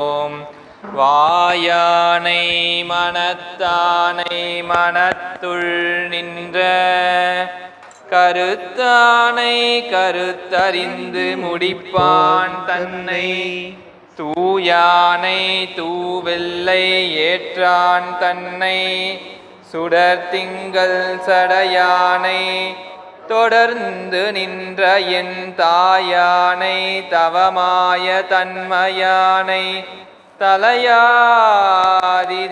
ஓம். வாயானை மனத்தானை மனத்துள் நின்ற கருத்தானை கருத்தறிந்து முடிப்பான் தன்னை. தூயானை தூவெல்லை ஏற்றான் தன்னை. சுடர் திங்கள் சடையானை தொடர்ந்து நின்ற என் தாயானை தவமாய தன்மையானை தலையாதி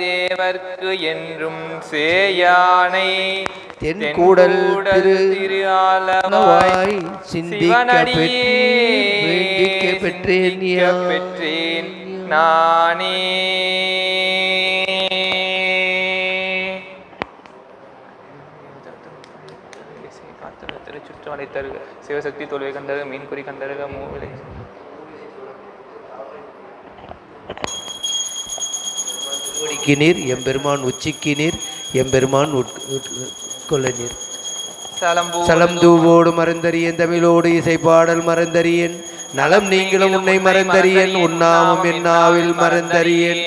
தேவர்க்கு என்றும் சேயானை தென்கூடல் திரு ஆலவாய் சிந்திக்க பெற்றேன். பெற்றேன் நானே திருச்சுற்றமலை தருக சிவசக்தி தொழுவை கண்டருக மீன்குறி கண்டருக மூவிலை கோடிக்கு நீர் எம்பெருமான் உச்சிக்கு நீர் எம்பெருமான் உட்- உட்- உட்கொள்ள நீர். சலம்பூ சலம் தூவோடு மறந்தறியன் தமிழோடு இசைப்பாடல் மறந்தறியன். நலம் நீங்களும் உன்னை மறந்தறியன் உன்னாமம் என்னாவில் மறந்தறியன்.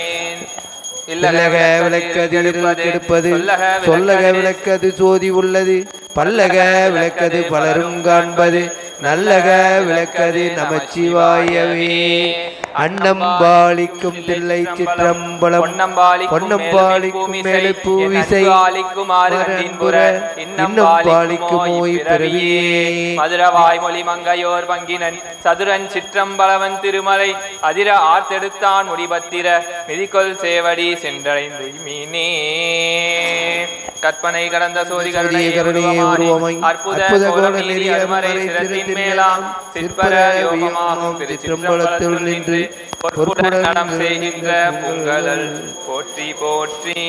இல்லக விளக்கது கெடுப்பது சொல்லக விளக்கது சோதி உள்ளது. பல்லக விளக்கது பலரும் காண்பது நல்லக விளக்கது நமச்சிவாயவே. அன்னம் பாலிக்கும் தில்லை சிற்றம்பலம். பொன்னம்பாளிக்கும் மேலே பூவிசை மரன்புற இன்னும் பாலிக்கும் ஓய் பிறவியே. மதுரவாய் மொழி மங்கையோர் பங்கினன் சதுரன் சிற்றம்பலவன் திருமலை. அதிர ஆர்த்தெடுத்தான் முடிபத்திர. மிதிக்கொள் சேவடி சென்றடைந்து மீனே. கற்பனை கடந்த சோதி கருணையே அற்புத அருமறை சிரத்தின் சிரத்தின் மேலாம். சிற்பர யோகமாகும். நின்று நின்று பொற்புடன் நடம் செய்கின்ற புங்கழல் போற்றி போற்றி.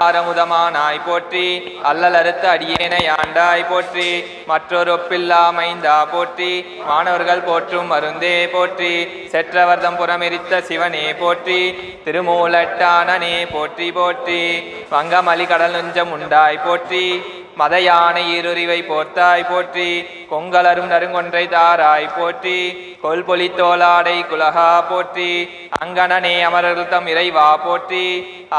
ஆரமுதமானாய் போற்றி. அல்லல் அறுத்த அடியேனை ஆண்டாய் போற்றி. மற்றொரு ஒப்பில்லா மைந்தா போற்றி. மாணவர்கள் போற்றும் மருந்தே போற்றி. செற்றவர்தம் புறமெரித்த சிவனே போற்றி. திருமூலட்டானனே போற்றி போற்றி. வங்கமலி கடல் நுஞ்சம் உண்டாய் போற்றி. மத யானை இருறிவை போர்த்தாய் போற்றி. கொங்கலரும் நறுங்கொன்றை தாராய் போற்றி. கொல்பொலி தோளாடை குலகா போற்றி அங்கணனே அமரர்கள் தம் இறைவா போற்றி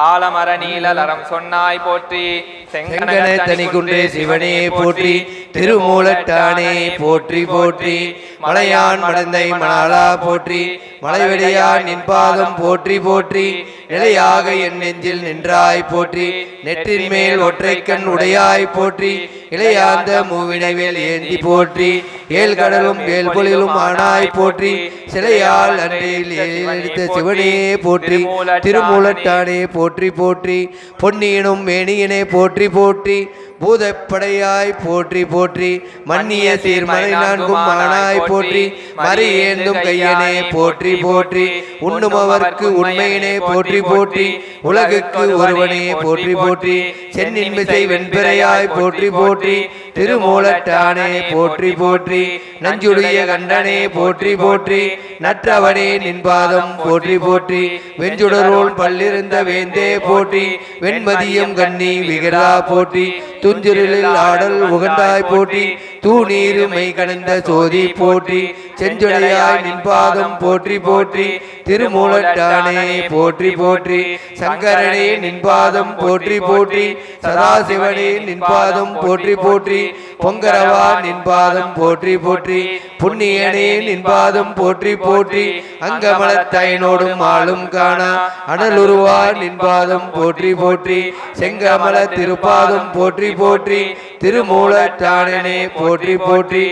ஆலமர நீலலரம் சொன்னாய் போற்றி செங்கன தனிக்குன்றே சிவனே போற்றி திருமூலட்டானே போற்றி போற்றி மலையான் மடந்தை மணாலா போற்றி. மலைவெளியான் நின் பாதம் போற்றி போற்றி. நிலையாக என் நெஞ்சில் நின்றாய் போற்றி. நெற்றின் மேல் ஒற்றைக்கண் உடையாய் போற்றி. இளையாந்த மூவினைவேல் ஏந்தி போற்றி. ஏழ் கடலும் வேல் பொழிலும் ஆனாய் போற்றி. சிலையால் அன்றில் எடுத்த சிவனே போற்றி. திருமூலட்டானே போற்றி போற்றி. பொன்னியினும் மேனியினே போற்றி போற்றி. பூதப்படையாய் போற்றி போற்றி. மன்னிய சீர்மலை நான்கும் ஆனாய் போற்றி. மறி ஏந்தும் கையனே போற்றி போற்றி. உண்ணுமவர்க்கு உண்மையினே போற்றி போற்றி. உலகுக்கு ஒருவனே போற்றி போற்றி. சென்னின்மிசை வெண்பிறையாய் போற்றி போற்றி. திருமூலட்டானே போற்றி போற்றி நஞ்சுடைய கண்டனே போற்றி போற்றி நற்றவனே நின்பாதம் போற்றி போற்றி வெஞ்சுடரோல் பல்லிருந்த வேந்தே போற்றி வெண்மதியம் கண்ணி விகரா போற்றி துஞ்சிரில் ஆடல் உகந்தாய் போற்றி தூணீருமை மெய் கணந்த சோதி போற்றி செஞ்சுடையாய் நின்பாதம் போற்றி போற்றி திருமூலட்டானே போற்றி போற்றி சங்கரனே நின்பாதம் போற்றி போற்றி சதாசிவனே நின்பாதம் போற்றி போற்றி பொங்கரவா நின்பாதம் போற்றி போற்றி புண்ணியனே நின்பாதம் போற்றி போற்றி அங்கமலத்தைனோடும் ஆளும் காணா அனலுருவா நின்பாதம் போற்றி போற்றி செங்கமல திருப்பாதம் போற்றி போற்றி திருமூலட்டானனே போற்றி போற்றி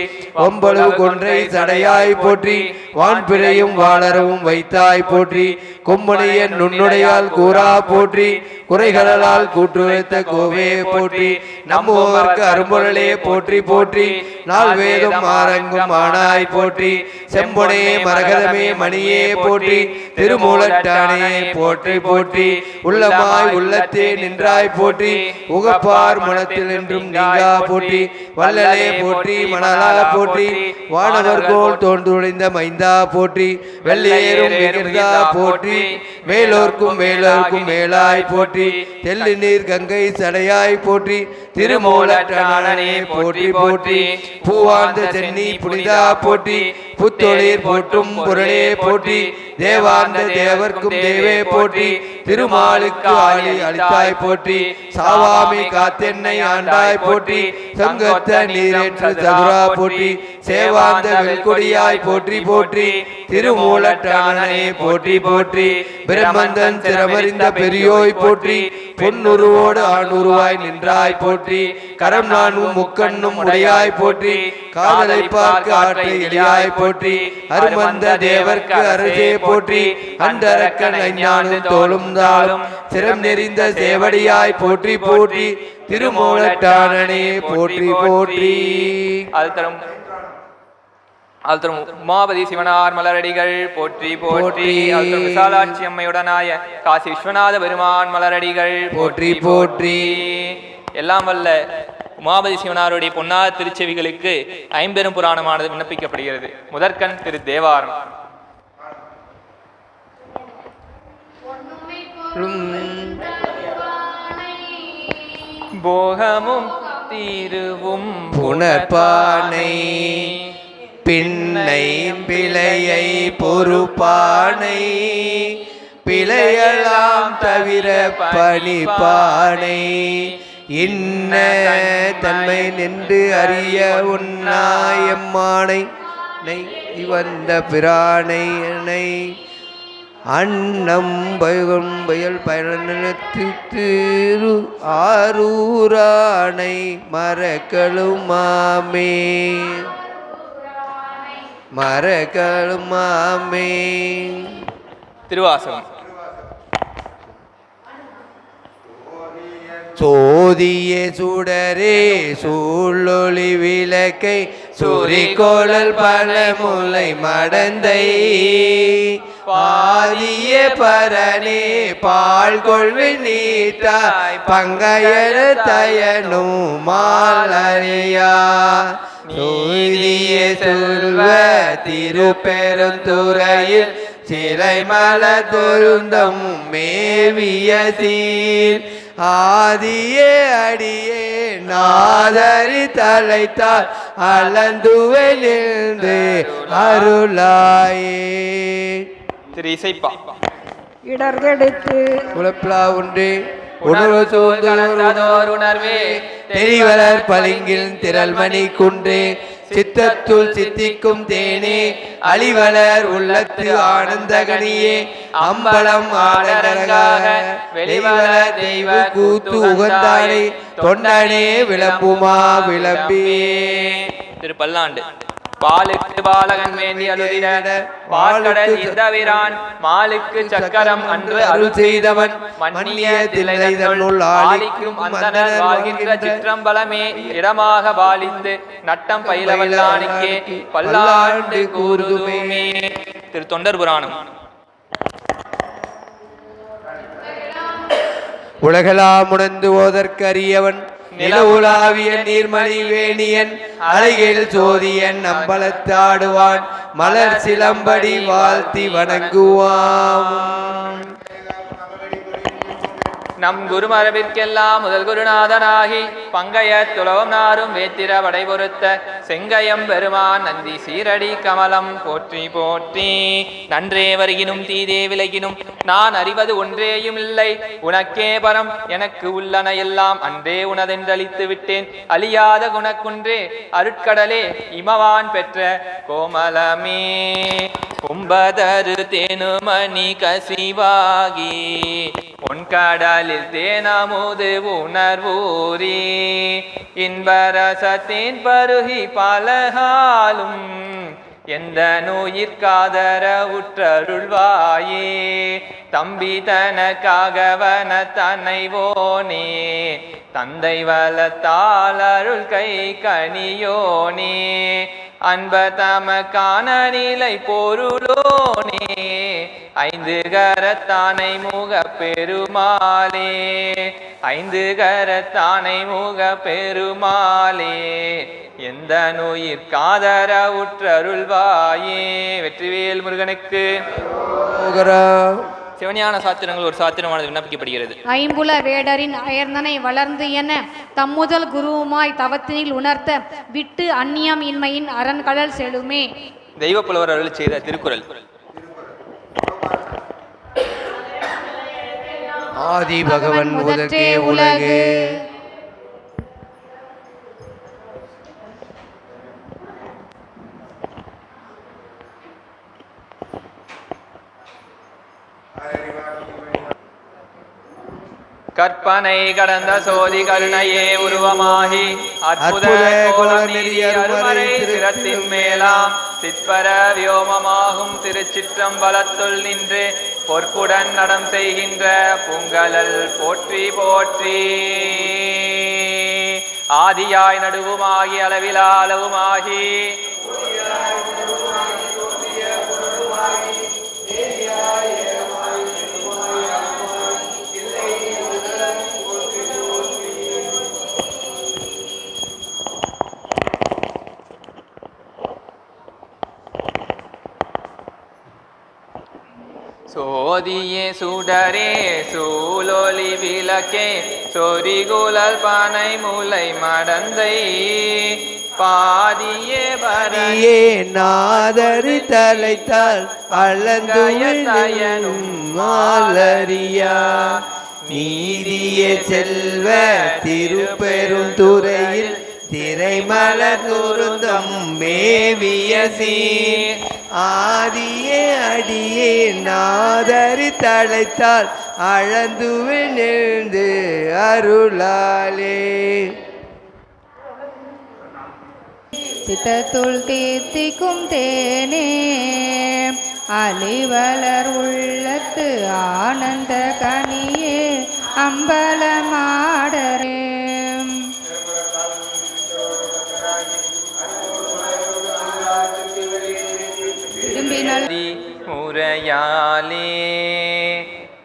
ஒம்பளவு கொன்றை சடையாய் போற்றி வான்பிறையும் வாளரவும் வைத்தாய் போற்றி கொம்பனைய நுண்ணுடையால் கூறா போற்றி குறைகளால் கூற்று வைத்த கோவே போற்றி நம்மோருக்கு அரும்பொருளே போற்றி போற்றி. நாள் வேதம் ஆரங்கும் ஆனாய் போற்றி. செம்பொனே மரகதமே மணியே போற்றி. திருமூலட்டானே போற்றி போற்றி. உள்ளமாய் உள்ளத்தே நின்றாய் போற்றி. உகப்பார் மனத்தில் என்றும் நீங்கா போற்றி. வல்லலே போற்றி மணலா போற்றி. வானவர்கோள் தோன்றுடைந்த மைந்தா போற்றி. வெள்ளையேறும் பெருகிருதா போற்றி. மேலோர்க்கும் மேலோர்க்கும் மேலாய் போற்றி. தெல்லு நீர் கங்கை சடையாய் போற்றி. திருமூலட்டானனே போற்றி போற்றி. பூவார்ந்த சென்னி புனிதா போற்றி. புத்தொழிர் போற்றும் பொருளே போற்றி தேவார்ந்த தேவர்க்கும் தேவே போற்றி திருமாலுக்கு ஆளி அளித்தாய் போற்றி சாவாமி காத்தென்னை ஆண்டாய் போற்றி சங்கத்த நீரேற்று சதுரா போற்றி சேவாந்த வெல்கொடியாய் போற்றி போற்றி திருமூலட்டானனே போற்றி போற்றி பிரம்மந்தன் திறமறிந்த பெரியோய் போற்றி பொன்னுருவோடு ஆணுருவாய் நின்றாய் போற்றி கரம் நானும் முக்கண்ணும் உடையாய் போற்றி காதலை பார்க்க ஆற்றை எளியாய் போற்றி அருமந்த தேவர்க்கு அரசே போற்றி அண்டரக்கன் அஞ்ஞானும் தோளும் தாளும் சிரம் நெறிந்த சேவடியாய் போற்றி போற்றி திருமூலட்டானனே போற்றி போற்றி அது தரும் அது தரும் உமாபதி சிவனார் மலரடிகள் போற்றி போற்றி. போற்றி. விசாலாட்சி அம்மையுடனாய காசி விஸ்வநாத பெருமான் மலரடிகள் போற்றி. போற்றி. எல்லாம் வல்ல உமாபதி சிவனாருடைய பொன்னாத திருச்செவிகளுக்கு ஐம்பெரும் புராணமானது விண்ணப்பிக்கப்படுகிறது. முதற்கண் திரு தேவாரம். போகமும் தீருவும் புனர்பானை. பின்னை பிழையை பொறுப்பானை. பிழையெல்லாம் தவிர பணிப்பானை இன்ன தன்மை நின்று அறிய உன்னாயம்மானை வந்த பிரானை அன்னம் பயம் பயல் பயணத்து திரு ஆரூரானை மரக்களுமாமே மரக்களுமாமே திருவாசகம். சோதிய சுடரே சூழொளி விளக்கை சுரிகோழல் பல முலை மடந்தை. பாதிய பரனே பால் கொள்வி நீட்டாய் பங்கையர தயனும் மாலறியா சோதிய சொல்வ திருப்பெருந்துறையில் சிலை மல துருந்தம் மேவிய சீர் ஆதியே அடியே நாதரி தலைத்தால் அளந்துவை நின்று அருளாயே. திரு இசைப்பா. இடர்கெடுத்து. உழப்பிலா ஒன்றே உணர்வு கலந்ததோர் உணர்வே. தெரிவலர் பளிங்கில் திரள்மணி குன்றே. சித்தத்துள் சித்திக்கும் தேனே அழிவலர் உள்ளத்து ஆனந்தகனியே அம்பலம் ஆடரங்காக வெளிவல தெய்வ கூத்து உகந்தானே தொண்டனே விளம்புமா விளம்பியே திரு பல்லாண்டு பாலுக்கு பாலகன் வேண்டி அழுதிட பால்கடல் இந்தவிரான். மாலுக்கு சக்கரம் அன்று அருள் செய்தவன். மன்னிய தில்லை தன்னுள் ஆலிக்கும் அந்தனர் வாழ்கின்ற சிற்றம்பலமே. இடமாக பாலித்து நட்டம் பயிலவல்லானுக்கே பல்லாண்டு கூறுதுமே. திரு தொண்டர் புராணம். உலகெல்லாம் உணர்ந்து ஓதற்கரியவன். நில உலாவிய நீர்மணி வேணியன் அழகில் சோதியன் அம்பலத்தாடுவான் மலர் சிலம்படி வாழ்த்தி வணங்குவான். நம் குருமரபிற்கெல்லாம் முதல் குருநாதனாகி பங்கைய துளவம் நாரும் வேத்திர படை பொருத்த செங்கயம் பெருமான் நந்தி சீரடி கமலம் போற்றி போற்றி. நன்றே வருகினும் தீதே விலகினும் நான் அறிவது ஒன்றேயும் இல்லை. உனக்கே பரம் எனக்கு உள்ளன எல்லாம். அன்றே உனதென்றழித்து விட்டேன். அழியாத குணக்குன்றே அருட்கடலே இமவான் பெற்ற கோமலமே. கும்பதரு தேனுமணி கசிவாகி கடலில் தேனமுது உணர்வூரி. இன்பரசத்தின் பருகி பலகாலும் எந்த நோயிற்காதர உற்றருள்வாயே தம்பி தனக்காகவன தன்னைவோனே தந்தை வளத்தால் அருள் கை கனியோனே. அன்ப தமக்கான நிலை பொருளோனே ஐந்து கரத்தானை முக பெருமாளே ஐந்து கரத்தானை முக பெருமாளே எந்த நோயிற் காதர உற்றருள்வாயே வெற்றிவேல் முருகனுக்கு. சிவஞான சாத்திரங்கள் ஒரு சாத்திரமானது விண்ணப்பிக்கப்படுகிறது. ஐம்புல வேடரின் அயர்ந்தனை வளர்ந்து என தம்முதல் குருவுமாய் தவத்தினில் உணர்த்த விட்டு அந்நியம் இன்மையின் அரண்கடல் செழுமே. தெய்வ புலவர் அருள் செய்த திருக்குறள். ஆதி பகவன் முதற்கே உலகு. கற்பனை கடந்த சோதி கருணையே உருவமாகி அற்புத கோலம் கோலம் நெறி நெறி அருமறை சிரத்தின் மேலாம் சிற்பர வியோமமாகும் திருச்சிற்றம்பலத்துள் நின்று பொற்புடன் நடம் செய்கின்ற பூங்கலல் போற்றி போற்றி. ஆதியாய் நடுவுமாகி அளவிலா சோதியே சுடரே சூலொளி விளக்கே சொரிகுழல் பானை முலை மடந்தை. பாதியே அடியே நாதரி தலைத்தால் அளந்தும் மாலரியா. நீதிய செல்வ திருப்பெரும் துறையில் திரைமலர் துருந்தம் மேவிய சீர் ஆதியே அடியே நாதரி தழைத்தால் அளந்து நெழுந்து அருளாலே. சித்தத்துள் தீர்த்திக்கும் தேனே அலிவலர் உள்ளத்து ஆனந்த கனியே அம்பலமாடரே. முறையாலே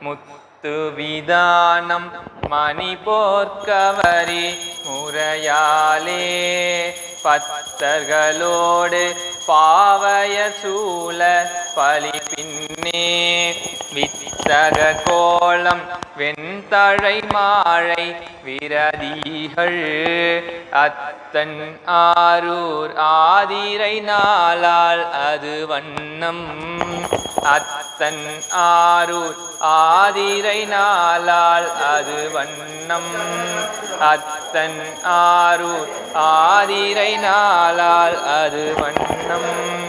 முத்து விதானம் மணி போர்க்கவரி முறையாலே பத்தர்களோடு பாவய சூழ பலி பின்னே வித்தக கோலம் வெண்தழை மாழை விரதிகள். அத்தன் ஆரூர் ஆதிரை நாளால் அது வண்ணம். அத்தன் ஆரூர் ஆதிரை நாளால் அது வண்ணம். அத்தன் ஆரூர் ஆதிரை நாளால் அது வண்ணம்.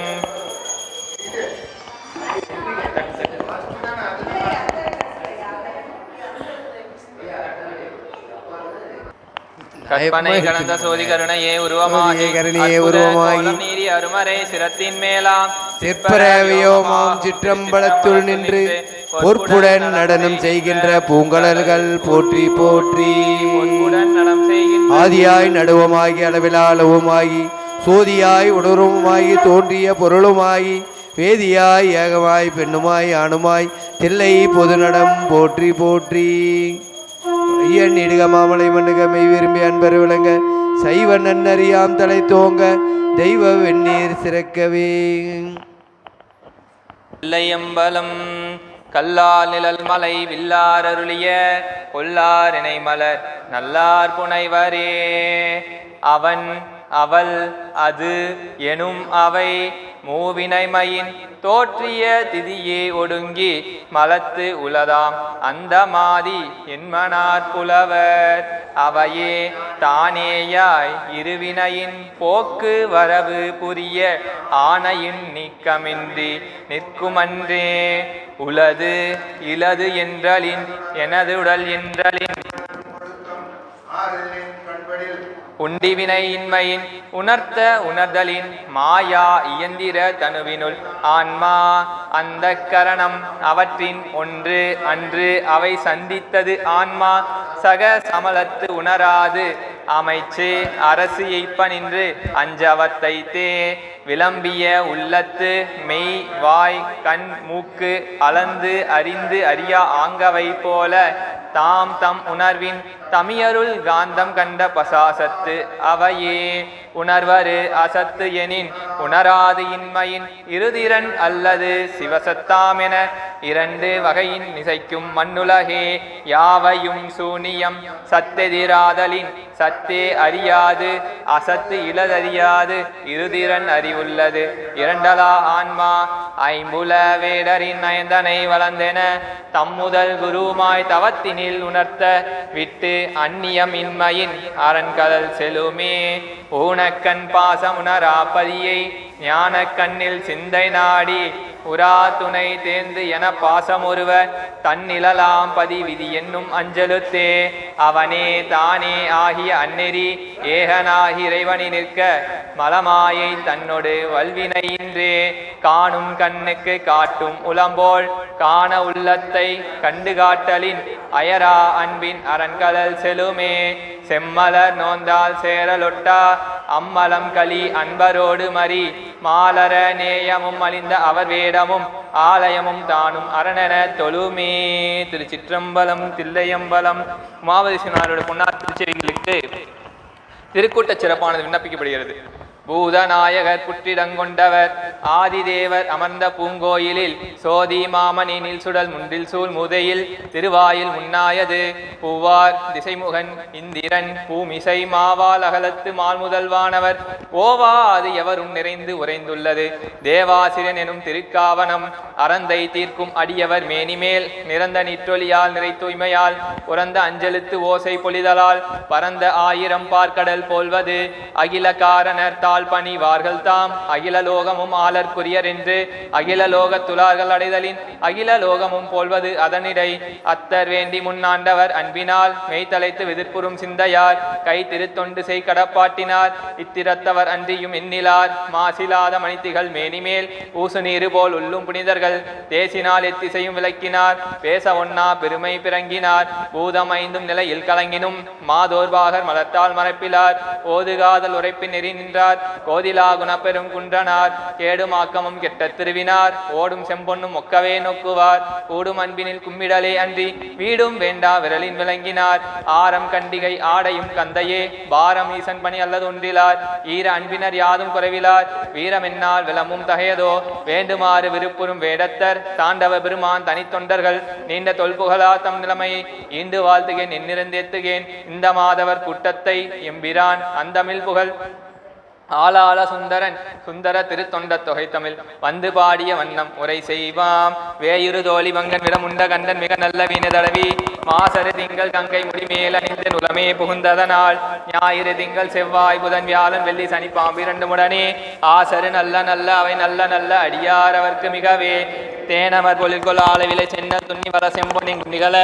கற்பனை கடந்த சோதி கருணையே உருவமாகி சோதியை கருணையே அற்புத உருவமாகி கோலம் நீரி அருமறை சிரத்தின் மேலாம். சிற்பரவியோமாம் சிற்றம்பலத்துள் நின்று பொற்புடன் நடனம் செய்கின்ற பூங்கலர்கள் போற்றி போற்றி. ஆதியாய் நடுவமாகி அளவிலா அளவுமாகி சோதியாய் உணர்வுமாகி தோன்றிய பொருளுமாகி வேதியாய் ஏகமாய் பெண்ணுமாய் ஆணுமாய் தில்லை பொதுநடம் போற்றி போற்றி. ஐயன் இடுக மாமலை மண்ணுக மெய் விரும்பி அன்பர் விளங்க சைவ நன்னறியாம் தலை தோங்க தெய்வ வெந்நீர் சிறக்கவே. இல்லையம்பலம் கல்லால் நிழல் மலை வில்லார் அருளிய கொல்லார் இணை மலர் நல்லார் புனைவரே. அவன் அவள் அது எனும் அவை மூவினைமையின் தோற்றிய திதியே ஒடுங்கி மலத்து உளதாம். அந்த மாதி என்மனார் புலவர் அவையே தானேயாய் இருவினையின் போக்கு வரவு புரிய ஆணையின் நீக்கமின்றி நிற்குமன்றே. உளது இலது என்றலின் எனது உடல் என்றலின் உண்டிவினையின்மையின் உணர்த்த உணர்தலின் மாயா இயந்திர தனுவினுள் ஆன்மா அந்த கரணம் அவற்றின் ஒன்று அன்று அவை சந்தித்தது ஆன்மா சக சமலத்து உணராது. அமைச்சு அரசு எய்ப்பனின்று அஞ்சவத்தை தே விளம்பிய உள்ளத்து மெய் வாய் கண் மூக்கு அளந்து அறிந்து அறியா ஆங்கவை போல தாம் தம் உணர்வின் தமியருள் காந்தம் கண்ட பசாசத்து அவையே உணர்வரு அசத்து எனின் உணராது இன்மையின் இருதிரன் அல்லது சிவசத்தாமென இரண்டு வகையின் நிசைக்கும் மண்ணுலகே யாவையும் சூனியம் சத்தெதிராதலின் சத்தே அறியாது அசத்து இலதறியாது இருதிரன் அறிவுள்ளது. இரண்டலா ஆன்மா ஐம்புல வேடரின் நயந்தனை வளர்ந்தென தம்முதல் குருமாய் தவத்தினில் உணர்த்த விட்டு அந்நியம் இன்மையின் செலுமே. ஊனக்கண் பாசம் உணராப்பதியை ஞான கண்ணில் சிந்தை நாடி உரா துணை தேர்ந்து என பாசமொருவ தன்னிழலாம் பதி விதி என்னும் அஞ்சலுத்தே. அவனே தானே ஆகிய அந்நெறி ஏகனாகி இறைவனி நிற்க மலமாயை தன்னொடு வல்வினையின்றே காணும் கண்ணுக்கு காட்டும் உளம்போல் காண உள்ளத்தை கண்டு காட்டலின் அயரா அன்பின் அரண்கடல் செலுமே. செம்மலர் நோந்தால் சேரலொட்டா அம்மலம் களி அன்பரோடு மறி மாலர நேயமும் அழிந்த அவர் வேடமும் ஆலயமும் தானும் அரணன தொழுமே. திருச்சிற்றம்பலம் தில்லையம்பலம் உமாவதிசனாரோட பொன்னார் திருச்செவிகளுக்கு திருக்கூட்டச் சிறப்பானது விண்ணப்பிக்கப்படுகிறது. பூதநாயகர் புற்றிடங்கொண்டவர். ஆதிதேவர் அமர்ந்த பூங்கோயிலில் சோதி மாமனினில் சுடல் முன்றில் சூழ் முதையில் திருவாயில் முன்னாயது. பூவார் திசைமுகன் இந்திரன் பூமிசை மாவால் அகலத்து மால்முதல்வானவர் ஓவா அது எவரும் நிறைந்து உறைந்துள்ளது. தேவாசிரியன் எனும் திருக்காவனம் அறந்தை தீர்க்கும் அடியவர் மேனிமேல் நிறந்த நிற்றொலியால் நிறை தூய்மையால் உறந்த அஞ்சலுத்து ஓசை பொழிதலால் பரந்த ஆயிரம் பார்க்கடல் போல்வது அகில காரணர் தாழ் பணிவார்கள் தாம். அகில லோகமும் ஆளற்குரியர் என்று அகில லோக துலார்கள் அடைதலின் அகில லோகமும் போல்வது அதனிடை. அத்தர் வேண்டி முன்னாண்டவர் அன்பினால் மெய்த்தலைத்து விதிர்ப்புறும் சிந்தையார். கை திருத்தொண்டு செய் கடப்பாட்டினார். இத்திரத்தவர் அன்றியும் எண்ணிலார். மாசிலாத மணித்திகள் மேனிமேல் ஊசு நீரு போல் உள்ளும் புனிதர்கள். தேசினால் எத்திசையும் விளக்கினார். பேச ஒன்னா பெருமை பிறங்கினார். பூதம் ஐந்தும் நிலையில் கலங்கினும். மாதோர்பாகர் மலர்த்தால் மறைப்பிலார். ஓதுகாதல் உரைப்பின் நெறி நின்றார். கோதிலா குணப்பெரும் குன்றனார் கேடும் ஆக்கமும் கெட்ட திருவினார் ஓடும் செம்பொன்னும் ஒக்கவே நோக்குவார். கூடும் அன்பினில் கும்மிடலே அன்றி வீடும் வேண்டா விரலின் விளங்கினார். ஆரம் கண்டிகை ஆடையும் கந்தையே பாரம் ஈசன் பணி அல்லது ஒன்றிலார். ஈர அன்பினர் யாதும் குறைவிலார். வீரமென்னால் விளமும் தகையதோ வேண்டுமாறு விருப்புறும் வேடத்தர். தாண்டவ பெருமான் தனித்தொண்டர்கள் நீண்ட தொல்புகழா தம் நிலைமையை ஈண்டு வாழ்த்துகேன் என்னிருந்தேத்துகேன் இந்த மாதவர் கூட்டத்தை எம்பிரான் அந்தமிழ் புகழ். ஆளாள சுந்தரன் சுந்தர திருத்தொண்ட தொகை தமிழ் வந்து பாடிய வண்ணம் உரை செய்வாம். வேயுரு தோழி வங்கன் விடமுண்ட கண்டன் மிக நல்ல வீண தடவி. மாசரு திங்கள் கங்கை முடிமேல் அணிந்து நுலமே புகுந்ததனால். ஞாயிறு திங்கள் செவ்வாய் புதன் வியாழன் வெள்ளி சனி பாம்பிரண்டு முடனே. ஆசரு நல்ல நல்ல அவை நல்ல நல்ல அடியார் அவர்க்கு மிகவே. தேனமர் பொழில்கொள் ஆளவிலை சென்ன துண்ணி வர செம்பொன்னின் நிகழ.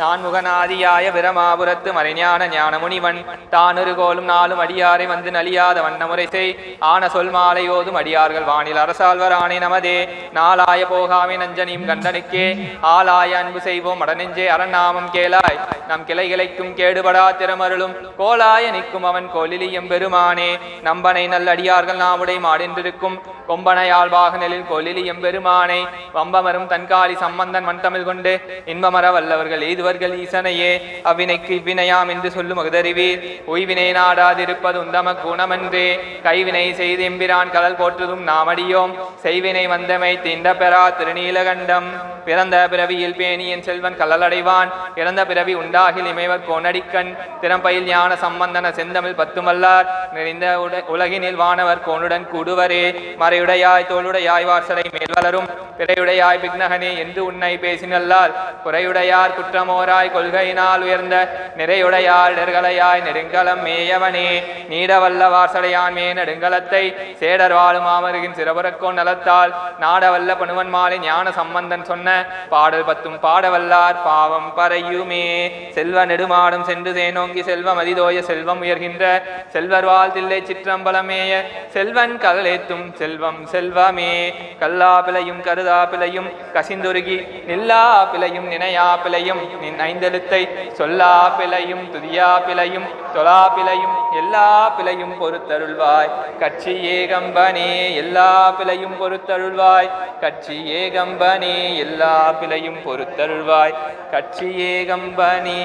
நான்முகநாதியாய விரமாபுரத்து மறைஞான ஞான முனிவன் தானொரு கோலும் நாளும் அடியாரை வந்து நலியாத வண்ணமுறை செய் ஆன சொல் மாலையோதும் அடியார்கள் வானில் அரசால்வர் ஆணை நமதே. நாளாய போகாமே நஞ்சனையும் கண்டனுக்கே. ஆளாய அன்பு செய்வோம் அடனெஞ்சே அரண்நாமம் கேளாய். நம் கிளைகிளைக்கும் கேடுபடா திறமருளும். கோலாய நிற்கும் அவன் கோலிலியம் பெருமானே. நம்பனை நல்லடியார்கள் நாவுடை மாடின்றிருக்கும். கொம்பனையால் வாகனலில் கொலிலி எம்பெருமானை வம்பமரும் தன்காலி சம்பந்தன் மண்தமிழ் கொண்டு. இன்பமர வல்லவர்கள் எய்துவர்கள் ஈசனையே. அவ்வினைக்கு இவ்வினையாம் என்று சொல்லும் அகுதறிவீர். உய்வினை நாடாதிருப்பது உந்தம குணமன்றே. கைவினை செய்து எம்பிரான் கடல் போற்றுதும் நாமடியோம். செய்வினை வந்தமை தீண்ட பெறா திருநீலகண்டம். பிறந்த பிறவியில் பேணியின் செல்வன் கல்லடைவான் இறந்த பிறவி உண்டாகில் இமைவர் கோனடிக்கண். திறம்பயில் ஞான சம்பந்தன செந்தமிழ் பத்துமல்லார். நிறைந்த உட- உலகினில் வானவர் கோனுடன் கூடுவரே. மறையுடையாய் தோளுடையாய் வாசலை மேல் வளரும் பிறையுடையாய் பிக்னகனே என்று உன்னை பேசினல்லால் குறையுடையார் குற்றமோராய் கொள்கையினால் உயர்ந்த. நிறையுடையார் நெருகலையாய் நெடுங்கலம் மேயவனே. நீடவல்ல வாசடையான் மே நெடுங்கலத்தை. சேடர் வாழும் மாமருகின் சிறபுறக்கோன் நலத்தால். நாடவல்ல பணுவன் மாலை ஞான சம்பந்தன் சொன்ன. பாடல் பத்தும் பாடவல்லார் பாவம் பறையுமே. செல்வ நெடுமாடும் சென்று தேனோங்கி செல்வம் அதிதோய செல்வம் உயர்கின்ற. செல்வர் வாழ்தில்லை சிற்றம்பலமேய. செல்வன் கதலேத்தும் செல்வம் செல்வமே. கல்லா பிழையும் கருதா பிழையும். கசிந்துருகி நில்லா பிழையும் நினையா பிழையும். நின் ஐந்தெழுத்தை சொல்லா பிழையும் துதியா பிழையும். தொலா பிழையும் எல்லா பிழையும் பொறுத்தருள்வாய். கட்சி ஏகம்பனே எல்லா பிழையும் பொறுத்தருள்வாய். கட்சி ஏகம்பனே எல்லா எல்லா பிழையும் பொறுத்தருள்வாய். கட்சியே கம்பனே